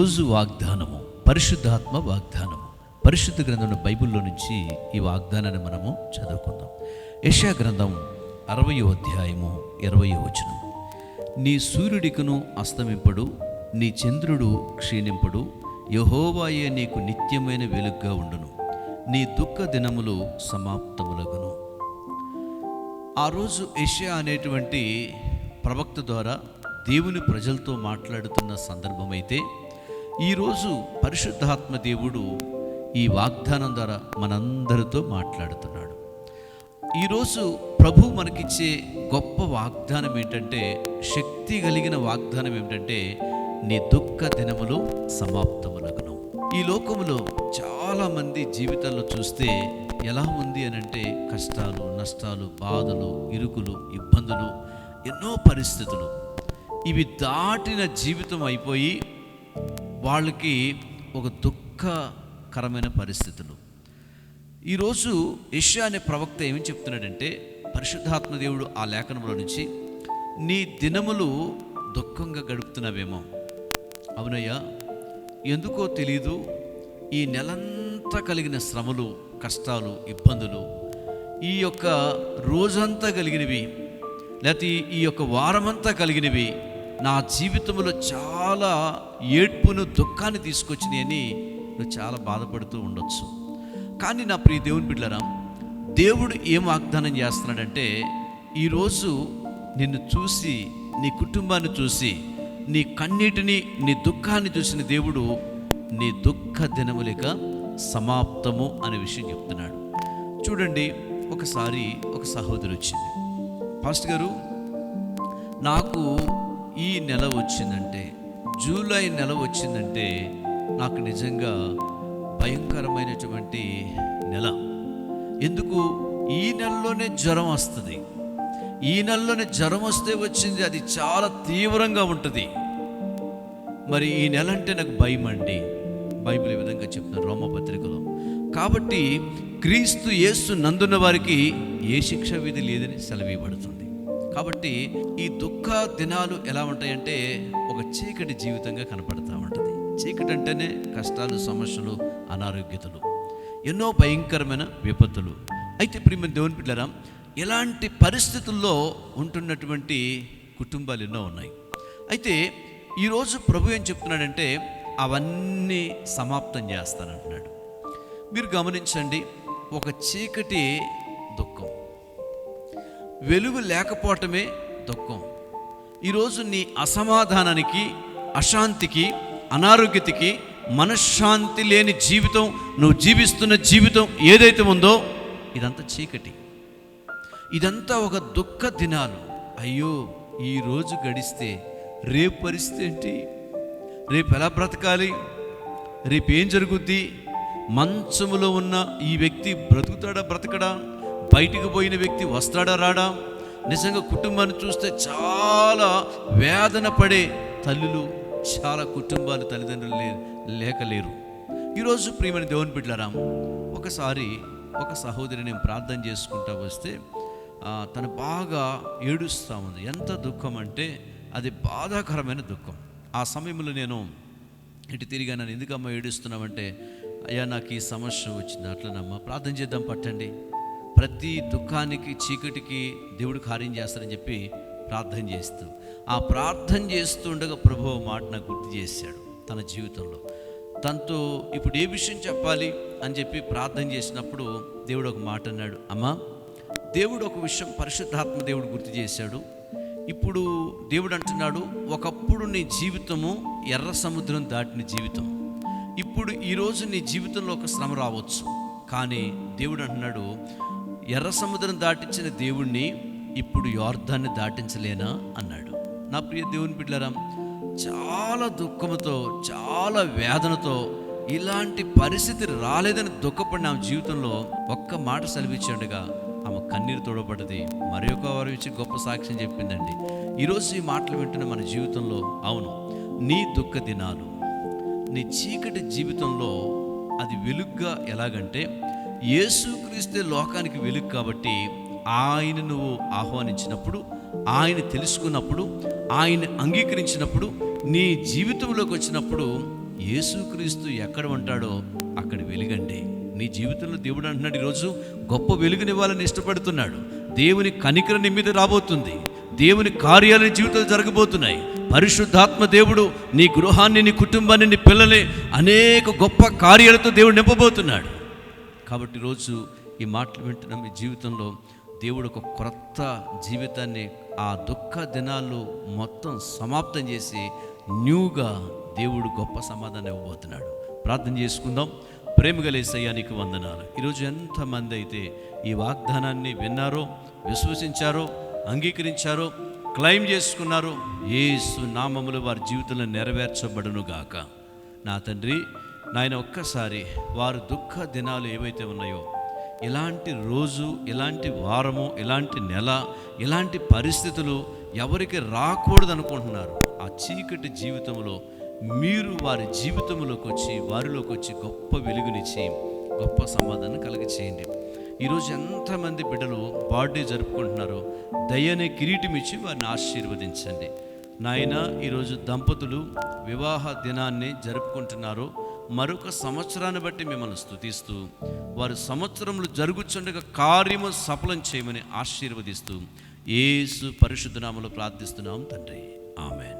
ఈరోజు వాగ్దానము పరిశుద్ధాత్మ వాగ్దానము. పరిశుద్ధ గ్రంథం బైబిల్లో నుంచి ఈ వాగ్దానాన్ని మనము చదువుకుందాం. యశా గ్రంథం అరవయో అధ్యాయము ఇరవయో వచనం. నీ సూర్యుడికును అస్తమింపడు నీ చంద్రుడు క్షీణింపడు యహోవాయే నీకు నిత్యమైన వెలుగ్గా ఉండును. నీ దుఃఖ దినములు సమాప్తములగును. ఆ రోజు ఏషియా అనేటువంటి ప్రవక్త ద్వారా దేవుని ప్రజలతో మాట్లాడుతున్న సందర్భమైతే ఈరోజు పరిశుద్ధాత్మ దేవుడు ఈ వాగ్దానం ద్వారా మనందరితో మాట్లాడుతున్నాడు. ఈరోజు ప్రభు మనకిచ్చే గొప్ప వాగ్దానం ఏంటంటే శక్తి కలిగిన వాగ్దానం ఏమిటంటే నీ దుఃఖ దినములు సమాప్తములగును. ఈ లోకములో చాలామంది జీవితాల్లో చూస్తే ఎలా ఉంది అని అంటే కష్టాలు నష్టాలు బాధలు ఇరుకులు ఇబ్బందులు ఎన్నో పరిస్థితులు. ఇవి దాటిన జీవితం అయిపోయి వాళ్ళకి ఒక దుఃఖకరమైన పరిస్థితులు. ఈరోజు యష్యా అనే ప్రవక్త ఏమి చెప్తున్నాడంటే పరిశుద్ధాత్మ దేవుడు ఆ లేఖనంలో నుంచి నీ దినములు దుఃఖంగా గడుపుతున్నావేమో. అవునయ్యా ఎందుకో తెలీదు. ఈ నెలంతా కలిగిన శ్రమలు కష్టాలు ఇబ్బందులు ఈ యొక్క రోజంతా కలిగినవి లేకపోతే ఈ యొక్క వారమంతా కలిగినవి నా జీవితంలో చాలా చాలా ఏడ్పును దుఃఖాన్ని తీసుకొచ్చినాయి అని నువ్వు చాలా బాధపడుతూ ఉండొచ్చు. కానీ నా ప్రియ దేవుని బిడ్డరా దేవుడు ఏం వాగ్దానం చేస్తున్నాడంటే ఈరోజు నిన్ను చూసి నీ కుటుంబాన్ని చూసి నీ కన్నీటిని నీ దుఃఖాన్ని చూసిన దేవుడు నీ దుఃఖ దినములిక సమాప్తము అనే విషయం చెప్తున్నాడు. చూడండి ఒకసారి ఒక సహోదరి వచ్చింది. పాస్టర్ గారు నాకు ఈ నెల వచ్చిందంటే జూలై నెల వచ్చిందంటే నాకు నిజంగా భయంకరమైనటువంటి నెల. ఎందుకు? ఈ నెలలోనే జ్వరం వస్తుంది. ఈ నెలలోనే జ్వరం వస్తే వచ్చింది అది చాలా తీవ్రంగా ఉంటుంది. మరి ఈ నెల అంటే నాకు భయం అండి. బైబిల్ ఈ విధంగా చెప్తున్నారు రోమపత్రికలో కాబట్టి క్రీస్తు యేసు నందున్న వారికి ఏ శిక్ష విధి లేదని సెలవీయబడుతుంది కాబట్టి ఈ దుఃఖ దినాలు ఎలా ఉంటాయంటే ఒక చీకటి జీవితంగా కనపడతా ఉంటుంది. చీకటి అంటేనే కష్టాలు సమస్యలు అనారోగ్యతలు ఎన్నో భయంకరమైన విపత్తులు. అయితే ప్రియమ దేవుని బిడ్డరా ఇలాంటి పరిస్థితుల్లో ఉంటున్నటువంటి కుటుంబాలు ఎన్నో ఉన్నాయి. అయితే ఈరోజు ప్రభు ఏం చెప్తున్నాడంటే అవన్నీ సమాప్తం చేస్తానంటున్నాడు. మీరు గమనించండి ఒక చీకటి దుఃఖం. వెలుగు లేకపోవటమే దుఃఖం. ఈరోజు నీ అసమాధానానికి అశాంతికి అనారోగ్యతకి మనశ్శాంతి లేని జీవితం నువ్వు జీవిస్తున్న జీవితం ఏదైతే ఉందో ఇదంతా చీకటి. ఇదంతా ఒక దుఃఖ దినాలు. అయ్యో ఈరోజు గడిస్తే రేపు పరిస్థితి ఏంటి? రేపు ఎలా బ్రతకాలి? రేపు ఏం జరుగుద్ది? మంచములో ఉన్న ఈ వ్యక్తి బ్రతుకుతాడా బ్రతకడా? బయటికి పోయిన వ్యక్తి వస్తాడా రాడా? నిజంగా కుటుంబాన్ని చూస్తే చాలా వేదన పడే తల్లులు చాలా కుటుంబాలు తల్లిదండ్రులు లే లేకలేరు. ఈరోజు ప్రియమైన దేవుని బిడ్డలారా ఒకసారి ఒక సహోదరి నేను ప్రార్థన చేసుకుంటా వస్తే తను బాగా ఏడుస్తూ ఉంది. ఎంత దుఃఖం అంటే అది బాధాకరమైన దుఃఖం. ఆ సమయంలో నేను ఇటు తిరిగా నన్ను ఎందుకమ్మా ఏడుస్తున్నామంటే అయ్యా నాకు ఈ సమస్య వచ్చింది అట్లనమ్మా ప్రార్థన చేద్దాం పట్టండి. ప్రతి దుఃఖానికి చీకటికి దేవుడు కార్యం చేస్తారని చెప్పి ప్రార్థన చేస్తూ ఆ ప్రార్థన చేస్తూ ఉండగా ప్రభు మాట నాకు గుర్తు చేశాడు తన జీవితంలో. తనతో ఇప్పుడు ఏ విషయం చెప్పాలి అని చెప్పి ప్రార్థన చేసినప్పుడు దేవుడు ఒక మాట అన్నాడు అమ్మా దేవుడు ఒక విషయం పరిశుద్ధాత్మ దేవుడు గుర్తు చేశాడు. ఇప్పుడు దేవుడు అంటున్నాడు ఒకప్పుడు నీ జీవితము ఎర్ర సముద్రం దాటిన జీవితం. ఇప్పుడు ఈరోజు నీ జీవితంలో ఒక శ్రమ రావచ్చు. కానీ దేవుడు అంటున్నాడు ఎర్ర సముద్రం దాటించిన దేవుణ్ణి ఇప్పుడు యోర్ధాన్ని దాటించలేనా అన్నాడు. నా ప్రియ దేవుని బిడ్డరాం చాలా దుఃఖంతో చాలా వేదనతో ఇలాంటి పరిస్థితి రాలేదని దుఃఖపడిన ఆమె జీవితంలో ఒక్క మాట సెలవిచ్చాడుగా ఆమె కన్నీరు తోడబడ్డది. మరి ఒక వారు ఇచ్చి గొప్ప సాక్ష్యం చెప్పిందండి. ఈరోజు ఈ మాటలు వింటున్న మన జీవితంలో అవును నీ దుఃఖ దినాలు నీ చీకటి జీవితంలో అది వెలుగ్గా ఎలాగంటే యేసుక్రీస్తే లోకానికి వెలుగు కాబట్టి ఆయన నువ్వు ఆహ్వానించినప్పుడు ఆయన తెలుసుకున్నప్పుడు ఆయన అంగీకరించినప్పుడు నీ జీవితంలోకి వచ్చినప్పుడు యేసుక్రీస్తు ఎక్కడ ఉంటాడో అక్కడ వెలుగండి. నీ జీవితంలో దేవుడు అంటున్నాడు ఈరోజు గొప్ప వెలుగునివ్వాలని ఇష్టపడుతున్నాడు. దేవుని కనికర నీ మీద రాబోతుంది. దేవుని కార్యాలు జీవితాలు జరగబోతున్నాయి. పరిశుద్ధాత్మ దేవుడు నీ గృహాన్ని నీ కుటుంబాన్ని నీ పిల్లల్ని అనేక గొప్ప కార్యాలతో దేవుడు నింపబోతున్నాడు. కాబట్టి రోజు ఈ మాటలు వింటున్న. మీ జీవితంలో దేవుడు ఒక క్రొత్త జీవితాన్ని ఆ దుఃఖ దినాల్లో మొత్తం సమాప్తం చేసి న్యూగా దేవుడు గొప్ప సమాధానం ఇవ్వబోతున్నాడు. ప్రార్థన చేసుకుందాం. ప్రేమ గలేసయ్యానికి వందనాలు. ఈరోజు ఎంతమంది అయితే ఈ వాగ్దానాన్ని విన్నారో విశ్వసించారో అంగీకరించారో క్లెయిమ్ చేసుకున్నారో ఏసు నామములు వారి జీవితంలో నెరవేర్చబడును గాక నా తండ్రి నాయన ఒక్కసారి వారు దుఃఖ దినాలు ఏవైతే ఉన్నాయో ఇలాంటి రోజు ఇలాంటి వారము ఇలాంటి నెల ఇలాంటి పరిస్థితులు ఎవరికి రాకూడదు అనుకుంటున్నారు ఆ చీకటి జీవితంలో మీరు వారి జీవితంలోకి వచ్చి వారిలోకి వచ్చి గొప్ప వెలుగునిచ్చి గొప్ప సమాధానం కలిగి చేయండి ఈరోజు ఎంతమంది బిడ్డలు బర్త్డే జరుపుకుంటున్నారో దయనే కిరీటం ఇచ్చి వారిని ఆశీర్వదించండి. నాయన ఈరోజు దంపతులు వివాహ దినాన్ని జరుపుకుంటున్నారు. మరొక సంవత్సరాన్ని బట్టి మిమ్మల్ని స్థుతిస్తూ వారు సంవత్సరంలో జరుగుచుండగా కార్యము సఫలం చేయమని ఆశీర్వదిస్తూ ఏసు పరిశుద్ధనామలు ప్రార్థిస్తున్నాం తండ్రి. ఆమెన్.